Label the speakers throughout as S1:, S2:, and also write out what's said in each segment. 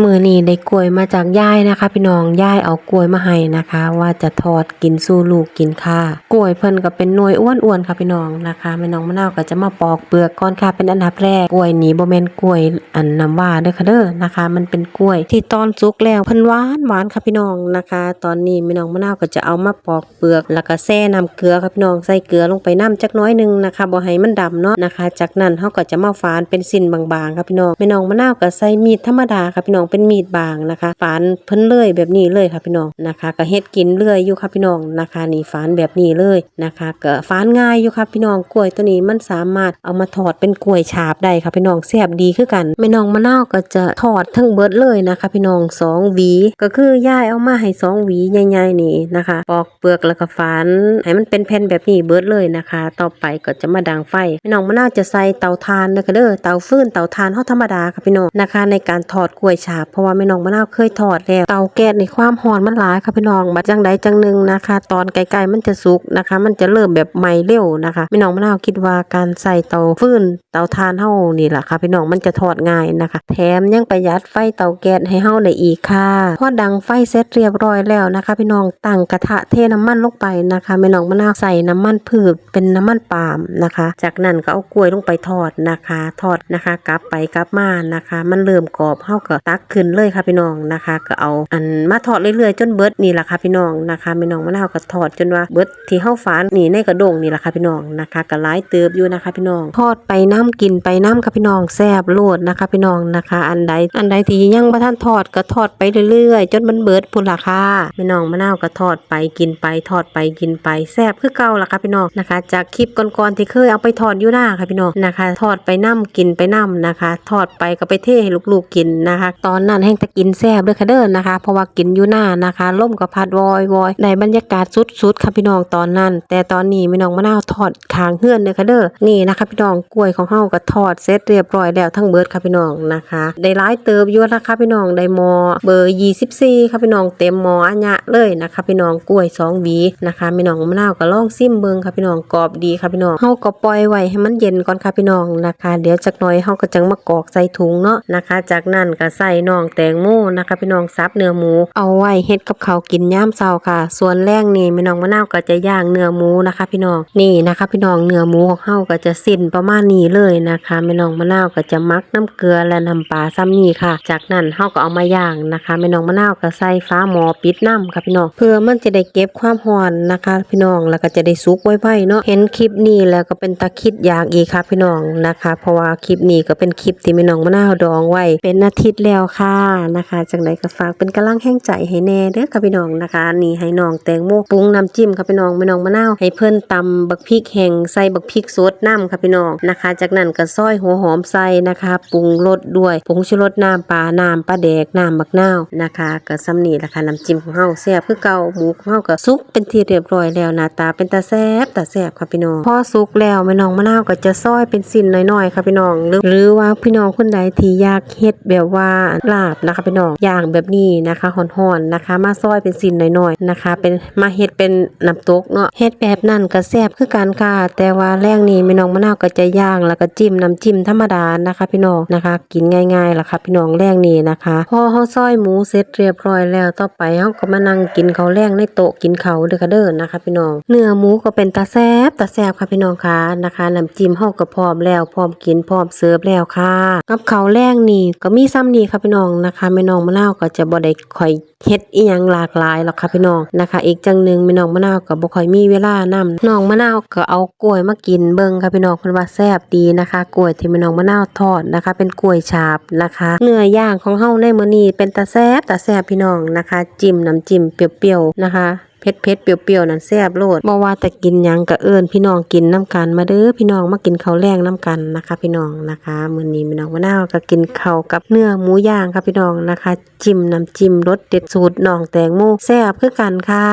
S1: มือนี้ได้กล้วยมาจากยายนะคะ พี่น้องยายเอากล้วยมาให้นะคะ ว่าจะทอดกินสู้ลูกกินค่ะกล้วยเพิ่นก็เป็นหน่วยอ้วนๆค่ะพี่น้องนะคะแม่น้องมะนาวก็จะมาปอกเปลือกก่อนค่ะเป็นอันดับแรกกล้วยนี้บ่แม่นกล้วยอันน้ำว่าเด้อค่ะเด้อนะคะ มันเป็นกล้วยที่ตอนสุกแล้วเพิ่นหวานหวานค่ะพี่น้องนะคะ ตอนนี้แม่น้องมะนาวก็จะเอามาปอกเปลือกแล้วก็แช่น้ำเกลือค่ะพี่น้องใส่เกลือลงไปน้ำจักน้อยหนึงนะคะบ่ให้มันดำเนาะนะคะ จากนั้นเฮาก็จะมาฝานเป็นสิ้นบางๆค่ะพี่น้องแม่น้องมะนาวก็ใส่มีดธรรมดาค่ะพี่น้องเป็นมีดบางนะคะฝานเพิ่นเลื่อยแบบนี้เลยค่ะพี่น้องนะคะก็เฮ็ดกินเลื่อยอยู่ค่ะพี่น้องนะคะนี่ฝานแบบนี้เลยนะคะก็ฝานง่ายอยู่ค่ะพี่น้องกล้วยตัวนี้มันสามารถเอามาทอดเป็นกล้วยฉาบได้ค่ะพี่น้องแซ่บดีคือกันแม่น้องมะนาวก็จะทอดทั้งเบิดเลยนะคะ พี่น้องสองหวี ก็คือย่ายเอามาให้สองหวีใหญ่ๆนี่นะคะปอกเปลือกแล้วก็ฝานให้มันเป็นแผ่นแบบนี้เบิดเลยนะคะ ต่อไปก็จะมาดังไฟแม่น้องมะนาวจะใส่เตาถ่านนะคะเด้อเตาฟืนเตาถ่านเฮาธรรมดาค่ะพี่น้องนะคะ ในการทอดกล้วยฉาบเพราะว่าแม่น้องมะนาวเคยทอดแล้วเตาแก๊สในความร้อนมันหลายค่ะพี่น้องบัดจังใดจังหนึ่งนะคะ ตอนไกลๆมันจะสุกนะคะ มันจะเริ่มแบบไหม้เร็วนะคะแม่น้องมะนาวคิดว่าการใส่เตาฟืนเตาถ่านเฮานี่แหละค่ะพี่น้องมันจะทอดง่ายนะคะ แถมยังประหยัดไฟเตาแก๊สให้เฮาได้อีกค่ะพอดังไฟเสร็จเรียบร้อยแล้วนะคะ พี่น้องตั้งกระทะเทน้ำมันลงไปนะคะแม่น้องมะนาวใส่น้ำมันพืชเป็นน้ำมันปาล์มนะคะ จากนั้นก็เอากล้วยลงไปทอดนะคะ ทอดนะคะ กลับไปกลับมานะคะ มันเริ่มกรอบเฮาก็ตักขึ้นเลยค่ะพี่น้องนะคะ ก็เอาอันมาทอดเรื่อยๆ จนเบิดนี่แหละค่ะพี่น้องนะคะแม่น้องมะนาวก็ทอดจนว่าเบิดที่เฮาฝานนี่ในกระดงนี่แหละค่ะพี่น้องนะคะก็หลายเติบอยู่นะคะพี่น้องทอดไปน้ำกินไปน้ำค่ะพี่น้องแซ่บโลดนะคะพี่น้องนะคะ อันใดอันใดที่ยังบ่ทันทอดก็ทอดไปเรื่อยๆ จนมันเบิดพุ่นละค่ะแม่น้องมะนาวก็ทอดไปกินไปทอดไปกินไปแซ่บคือเก่าละค่ะพี่น้องนะคะ จากคลิปก่อนๆที่เคยเอาไปทอดอยู่หน้าค่ะพี่น้องนะคะ ทอดไปน้ำกินไปน้ำนะคะ ทอดไปก็ไปเทให้ลูกๆกินนะคะตออนนั้นแห้งตะกินแซ่บเลยค่ะเด้อนะคะ เพราะว่ากินอยู่หน้านะคะล่มก็พัดวอยวอยในบรรยากาศสุดๆค่ะพี่น้องตอนนั้น แต่ตอนนี้แม่น้องมะนาวทอดคางเฮือนเลยค่ะเด้อนี่นะคะพี่น้องกล้วยของเฮาก็ทอดเสร็จเรียบร้อยแล้วทั้งเบิดค่ะพี่น้องนะคะได้หลายเติบยู่นะคะพี่น้องได้หมอเบอร์24ค่ะพี่น้องเต็มหมออัญญะเลยนะคะ พี่น้องกล้วย2หวีนะคะพี่น้องมะนาวก็ล่องซิมเบิงค่ะพี่น้องกรอบดีค่ะพี่น้องเฮาก็ปล่อยไว้ให้มันเย็นก่อนค่ะพี่น้องนะคะ เดี๋ยวจักหน่อยเฮาก็จังมากรอกใส่ถุงเนาะนะคะ จากนั้นก็ใส่น่องแตงโมนะคะพี่น้องซับเนื้อหมู เอาไว้เฮ็ดกับเขากินยามเช้าค่ะ ส่วนแรกนี่แม่น้องมะนาวก็จะย่างเนื้อหมูนะคะ พี่น้องนี่นะคะ พี่น้องเนื้อหมูของเฮาก็จะสิ้นประมาณนี้เลยนะคะแม่น้องมะนาวก็จะมักน้ำเกลือและน้ำปลาซ้ำนี่ค่ะ จากนั้นเฮาก็เอามาย่างนะคะแม่น้องมะนาวก็ใส่ฟ้าหมอปิดน้ำค่ะพี่น้องเพื่อมันจะได้เก็บความร้อนนะคะ พี่น้องแล้วก็จะได้สุกไวๆเนาะเห็นคลิปนี้แล้วก็เป็นตาคิดอยากอีกค่ะพี่น้องนะคะ เพราะว่าคลิปนี้ก็เป็นคลิปที่แม่น้องมะนาวดองไว้เป็นอาทิตย์แล้วค่ะนะคะจังไดก็ฝากเป็นกำลังแห่งใจให้แน่เด้อค่ะพี่น้องนะคะนี่ให้น้องแตงโมปรุงน้ำจิ้มค่ะพี่น้องแม่น้องมะนาวให้เพิ่นตำบักพริกแห้งใส่บักพริกสดน้ำค่ะพี่น้องนะคะ จากนั้นก็ซอยหัวหอมใส่นะคะปรุงรสด้วยผงชูรสน้ำปลาน้ำปลาแดกน้ำบักนาวนะคะก็ซ้ำนี่ละค่ะน้ำจิ้มของเฮาแซ่บคือเก่าหมูของเฮาก็สุกเป็นที่เรียบร้อยแล้วหน้าตาเป็นตาแซ่บตาแซ่บค่ะพี่น้องพอสุกแล้วแม่น้องมะนาวก็จะซอยเป็นสิ้นน้อยๆค่ะพี่น้องหรือหรือว่าพี่น้องคนใดที่อยากเฮ็ดแบบว่าลาบนะคะพี่น้องอย่างแบบนี้นะคะห่อนๆนะคะ มาซอยเป็นสิ้นน้อยๆนะคะ เป็นมาเฮ็ดเป็นน้ำตกเนาะเฮ็ดแบบนั้นก็แซ่บคือกันค่ะแต่ว่าแรงนี้แม่น้องมะนาวก็จะย่างแล้วก็จิ้มน้ำจิ้มธรรมดานะคะ พี่น้องนะคะ กินง่ายๆล่ะค่ะพี่น้องแรงนี้นะคะพอเฮาซอยหมูเสร็จเรียบร้อยแล้วต่อไปเฮาก็มานั่งกินเขาแรงในโต๊ะกินเขาเด้อค่ะเด้อนะคะ พี่น้องเนื้อหมูก็เป็นตาแซ่บตาแซ่บค่ะพี่น้องค่ะนะคะน้ำจิ้มเฮาก็พร้อมแล้วพร้อมกินพร้อมเสิร์ฟแล้วค่ะกับเขาแรงนี่ก็มีซ้ำนี่ค่ะพี่น้องนะคะแม่น้องมะนาวก็จะบ่ได้ค่อยเฮ็ดอีหยังหลากหลายหรอกค่ะพี่น้องนะคะ อีกจังหนึงแม่น้องมะนาวก็บ่ค่อยมีเวลานํน้องมะนาวก็เอากล้วยมากินเบิ่งค่ะพี่น้องเพิ่นว่าแซ่บดีนะคะ กล้วยที่แม่น้องมะนาวทอดนะคะ เป็นกล้วยฉาบนะคะ เนื้อย่างของเฮาในมื้อนี้เป็นตาแซ่บตาแซ่บพี่น้องนะคะ จิ้มน้ำจิ้มเปรี้ยวๆนะคะ เผ็ดเผ็ดๆเปรี้ยวๆนั่นแซ่บโลดบ่ว่าแต่กินยังก็เอิ้นพี่น้องกินน้ำกันมาเด้อพี่น้องมากินข้าวแรงน้ำกันนะคะ พี่น้องนะคะมื้อนี้พี่น้องมะนาวก็กินข้าวกับเนื้อหมูย่างค่ะพี่น้องนะคะ จิ้มน้ำจิ้มรสเด็ดสูตรน้องแตงโมแซ่บคือกันค่ะ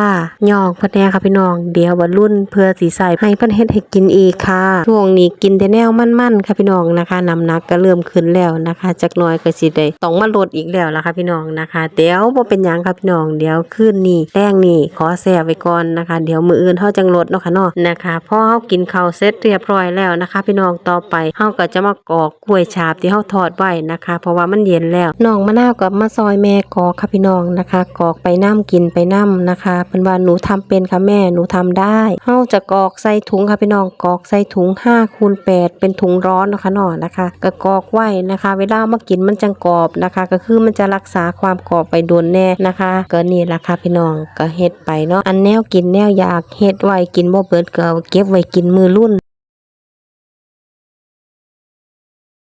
S1: ย่องเพิ่นแน่ค่ะพี่น้องเดี๋ยวบรรลุนเพื่อสิใส่ให้เพิ่นเฮ็ดให้กินอีกค่ะช่วงนี้กินแต่แนวมันๆค่ะพี่น้องนะคะน้ำหนักก็เริ่มขึ้นแล้วนะคะ จักน่อยก็สิได้ต้องมาลดอีกแล้วล่ะค่ะพี่น้องนะคะ เดี๋ยวบ่เป็นหยังค่ะพี่น้องเดี๋ยวคืนนี้แรงนี้ขอแซ่ไว้ก่อนนะคะ เดี๋ยวมืออื่นเฮาจังลดเนาะค่ะเนาะนะคะพอเฮากินข้าวเสร็จเรียบร้อยแล้วนะคะ พี่น้องต่อไปเฮาก็จะมากอกกล้วยฉาบที่เฮาทอดไว้นะคะ เพราะว่ามันเย็นแล้วน้องมะนาวก็มาซอยแม่กอกค่ะพี่น้องนะคะ กอกไปน้ำกินไปน้ำนะคะเพิ่นว่าหนูทำเป็นค่ะแม่หนูทำได้เฮาจะกอกใส่ถุงค่ะพี่น้องกอกใส่ถุง5คูณ8เป็นถุงร้อนเนาะค่ะนาะนะคะก็กอกไว้นะคะ เวลามากินมันจังกรอบนะคะ ก็คือมันจะรักษาความกรอบไปโดนแน่นะคะก็นี่ละค่ะพี่น้องก็เฮ็ดไปเนาะอันแนวกินแนวอยากเฮ็ดไว้กินบ่เบิดก็เก็บไว้กินมือรุ่น